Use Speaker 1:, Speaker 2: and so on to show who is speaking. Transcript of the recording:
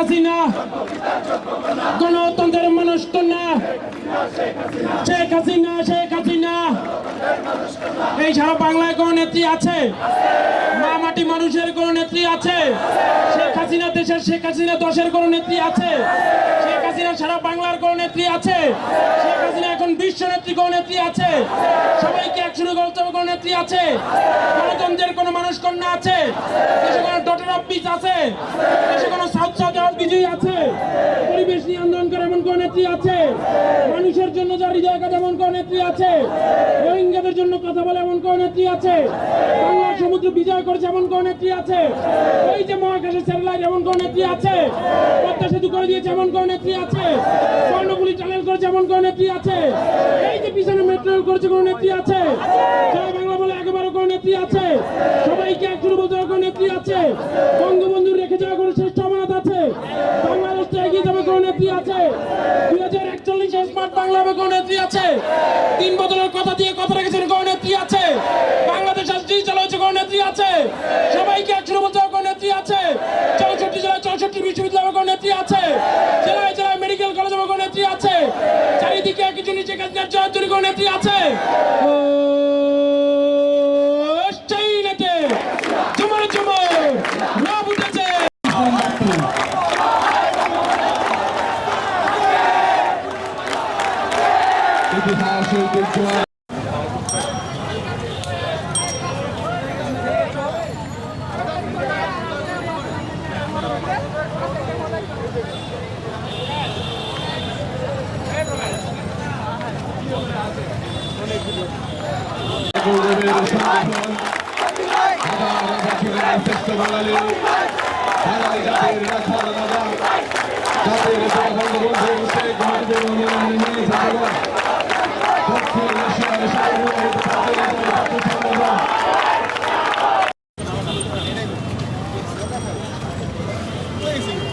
Speaker 1: হাসিনা। গণতন্ত্রের মানুষ কন্যা শেখ হাসিনা শেখ হাসিনা। এই সারা বাংলায় কোন নেত্রী আছে। মা মাটি মানুষের কোন নেত্রী আছে। শেখ হাসিনা দেশের, শেখ হাসিনা দশের কোন নেত্রী আছে হাসিনা সারা বাংলার কোন নেত্রী আছে। শেখ হাসিনা এখন বিশ্ব নেত্রী কোন নেত্রী আছে। সবাইকে একসঙ্গে গল্প কোন নেত্রী আছে। গণতন্ত্রের কোন মানুষ কন্যা আছে। দেশে কোন ডটার অফ পিস আছে। দেশে কোন সাউথ সাউথ বিজয়ী আছে। পরিবেশ নিয়ে আন্দোলন এমন কোন নেত্রী আছে মানুষের জন্য যা হৃদয় কাজ এমন কোন নেত্রী আছে রোহিঙ্গাদের জন্য কথা বলে এমন কোন নেত্রী আছে বাংলার সমুদ্র বিজয় করেছে এমন কোন নেত্রী আছে এই যে মহাকাশের স্যাটেলাইট এমন কোন নেত্রী আছে পদ্মা সেতু করে দিয়েছে এমন কোন নেত্রী আছে স্বর্ণগুলি টানেল করেছে এমন কোন নেত্রী আছে এই যে পিছনে মেট্রো করেছে কোন নেত্রী আছে জয় বাংলা বলে একেবারে কোন নেত্রী আছে সবাইকে একজনে বলতে হবে কোন নেত্রী আছে বঙ্গবন্ধু রেখে যাওয়া কোনো শ্রেষ্ঠ আমানত আছে আছে? দুই হাজার একচল্লিশে স্মার্ট বাংলা হবে আছে? তিন বদলের কথা দিয়ে কথা রেখেছেন কোন আছে? বাংলাদেশ আজ নেত্রী আছে? সবাইকে একসঙ্গে বলতে হবে আছে? চৌষট্টি জেলায় চৌষট্টি বিশ্ববিদ্যালয় হবে আছে? জেলায় মেডিকেল কলেজ হবে কোন আছে? চারিদিকে কিছু নিচে কাজের জয়তুরি কোন নেত্রী আছে? ও, সেই
Speaker 2: ইতিহাস ঐতিহ্য বাঙালি বাঙালি জাতির রাখাল রাজা Amazing.